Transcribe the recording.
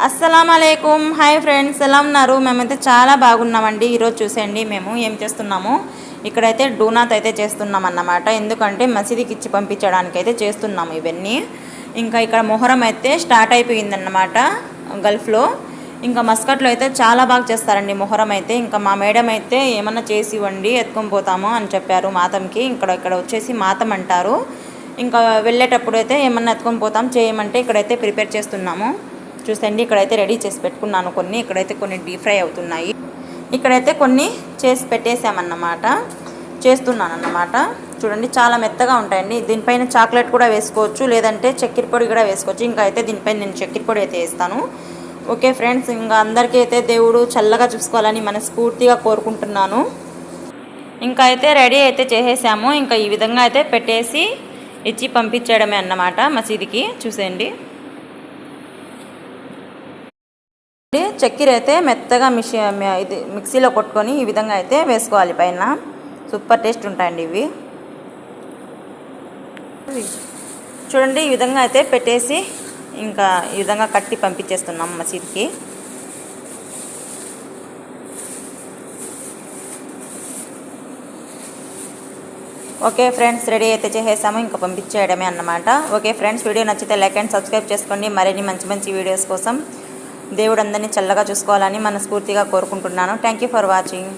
అస్సలం hi friends ఎలా ఉన్నారు? మేమైతే చాలా బాగున్నామండి. ఈరోజు చూసేయండి మేము ఏం చేస్తున్నాము. ఇక్కడైతే డూనాత్ అయితే చేస్తున్నాం అన్నమాట ఎందుకంటే మసీదుకి ఇచ్చి పంపించడానికి అయితే చేస్తున్నాము ఇవన్నీ. ఇంకా ఇక్కడ మొహరం అయితే స్టార్ట్ అయిపోయిందన్నమాట గల్ఫ్లో. ఇంకా మస్కట్లో అయితే చాలా బాగా చేస్తారండి మొహరం అయితే. ఇంకా మా మేడం అయితే ఏమన్నా చేసి ఇవ్వండి ఎత్తుకొని పోతాము అని చెప్పారు మాతంకి. ఇక్కడ ఇక్కడ వచ్చేసి మాతం అంటారు. ఇంకా వెళ్ళేటప్పుడు అయితే ఏమన్నా ఎత్తుకొని పోతాం చేయమంటే ఇక్కడైతే ప్రిపేర్ చేస్తున్నాము. చూసండి ఇక్కడైతే రెడీ చేసి పెట్టుకున్నాను కొన్ని. ఇక్కడైతే కొన్ని డీప్ ఫ్రై అవుతున్నాయి. ఇక్కడైతే కొన్ని చేసి పెట్టేసామన్నమాట చేస్తున్నాను అన్నమాట చూడండి చాలా మెత్తగా ఉంటాయండి. దీనిపైన చాక్లెట్ కూడా వేసుకోవచ్చు లేదంటే చక్కెర పొడి కూడా వేసుకోవచ్చు. ఇంకా అయితే దీనిపైన నేను చక్కెర పొడి అయితే వేస్తాను. ఓకే ఫ్రెండ్స్ ఇంకా అందరికీ అయితే దేవుడు చల్లగా చూసుకోవాలని మనస్ఫూర్తిగా కోరుకుంటున్నాను. ఇంకా అయితే రెడీ అయితే చేసేసాము. ఇంకా ఈ విధంగా అయితే పెట్టేసి ఇచ్చి పంపించడమే అన్నమాట మసీదుకి. చూసేయండి. చక్కెర అయితే మెత్తగా మిషి ఇది మిక్సీలో కొట్టుకొని ఈ విధంగా అయితే వేసుకోవాలి పైన. సూపర్ టేస్ట్ ఉంటాయండి ఇవి. చూడండి ఈ విధంగా అయితే పెట్టేసి ఇంకా ఈ విధంగా కట్టి పంపించేస్తున్నాం మసీద్కి ఓకే ఫ్రెండ్స్ రెడీ అయితే చేసేసాము ఇంకా పంపించేయడమే అన్నమాట. ఓకే ఫ్రెండ్స్ వీడియో నచ్చితే లైక్ అండ్ సబ్స్క్రైబ్ చేసుకోండి. మరిన్ని మంచి మంచి వీడియోస్ కోసం దేవుడు అందరినీ చల్లగా చూసుకోవాలని మనస్ఫూర్తిగా కోరుకుంటున్నాను. Thank you for watching